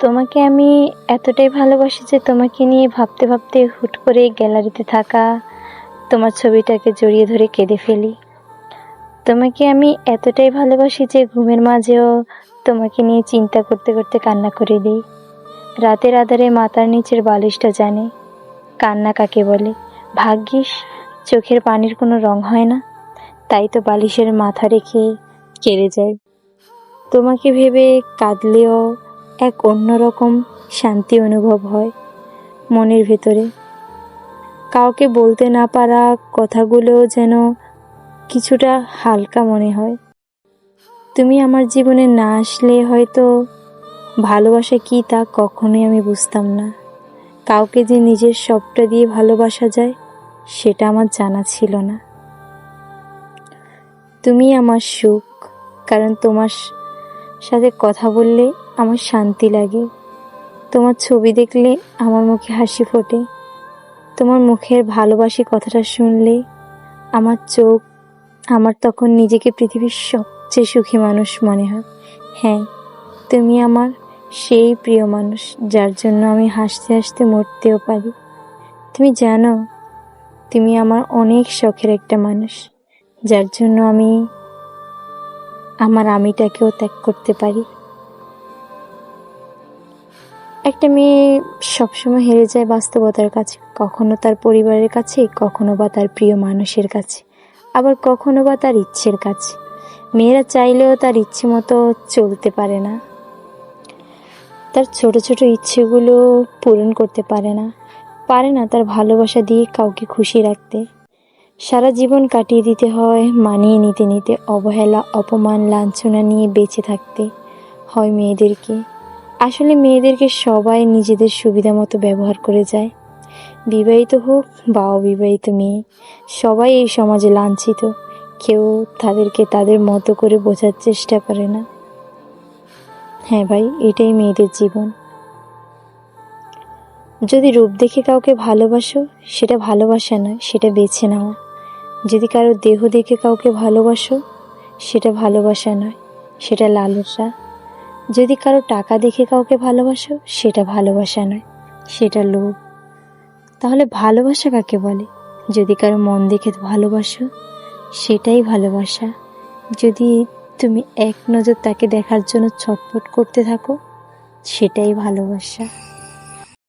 তোমাকে আমি এতটাই ভালোবাসি যে তোমাকে নিয়ে ভাবতে ভাবতে হুট করে গ্যালারিতে থাকা তোমার ছবিটাকে জড়িয়ে ধরে কেঁদে ফেলি। তোমাকে আমি এতটাই ভালোবাসি যে ঘুমের মাঝেও তোমাকে নিয়ে চিন্তা করতে করতে কান্না করে দিই। রাতের আধারে মাথার নিচের বালিশটা জানে। কান্না কাকে বলে? ভাগ্যিস, চোখের পানির কোনো রং হয় না। তাই তো বালিশের মাথা রেখে কেড়ে যায় তোমাকে ভেবে কাঁদলেও এক অন্যরকম শান্তি অনুভব হয় মনের ভেতরে। কাউকে বলতে না পারা কথাগুলোও যেন কিছুটা হালকা মনে হয়। তুমি আমার জীবনে না আসলে হয়তো ভালোবাসা কি তা কখনোই আমি বুঝতাম না। কাউকে যে নিজের সবটা দিয়ে ভালোবাসা যায়, সেটা আমার জানা ছিল না। তুমি আমার সুখ, কারণ তোমার সাথে কথা বললে আমার শান্তি লাগে। তোমার ছবি দেখলে আমার মুখে হাসি ফোটে। তোমার মুখের ভালোবাসি কথাটা শুনলে আমার চোখ, আমার তখন নিজেকে পৃথিবীর সবচেয়ে সুখী মানুষ মনে হয়। হ্যাঁ তুমি আমার সেই প্রিয় মানুষ, যার জন্য আমি হাসতে হাসতে মরতেও পারি। তুমি জানো, তুমি আমার অনেক শখের একটা মানুষ, যার জন্য আমি আমার আমিটাকেও ত্যাগ করতে পারি। একটা মেয়ে সবসময় হেরে যায় বাস্তবতার কাছে, কখনো তার পরিবারের কাছে, কখনো বা তার প্রিয় মানুষের কাছে, আবার কখনো বা তার ইচ্ছের কাছে। মেয়েরা চাইলেও তার ইচ্ছে মতো চলতে পারে না। তার ছোট ছোট ইচ্ছেগুলো পূরণ করতে পারে না। পারে না তার ভালোবাসা দিয়ে কাউকে খুশি রাখতে। সারা জীবন কাটিয়ে দিতে হয়, মানিয়ে নিতে নিতে অবহেলা, অপমান, লাঞ্ছনা নিয়ে বেঁচে থাকতে হয় মেয়েদেরকে। আসলে মেয়েদেরকে সবাই নিজেদের সুবিধা মতো ব্যবহার করে যায়। বিবাহিত হোক বা অবিবাহিত মেয়ে, সবাই এই সমাজে লাঞ্ছিত। কেউ তাদেরকে তাদের মতো করে বোঝার চেষ্টা করে না। হ্যাঁ ভাই, এটাই মেয়েদের জীবন। যদি রূপ দেখে কাউকে ভালোবাসো, সেটা ভালোবাসা নয়, সেটা বেছে নেওয়া। যদি কারও দেহ দেখে কাউকে ভালোবাসো, সেটা ভালোবাসা নয়, সেটা লালসা। যদি কারও টাকা দেখে কাউকে ভালোবাসো, সেটা ভালোবাসা নয়, সেটা লোভ। তাহলে ভালোবাসা কাকে বলে? যদি কারও মন দেখে ভালোবাসো, সেটাই ভালোবাসা। যদি তুমি এক নজর তাকে দেখার জন্য ছটফট করতে থাকো, সেটাই ভালোবাসা।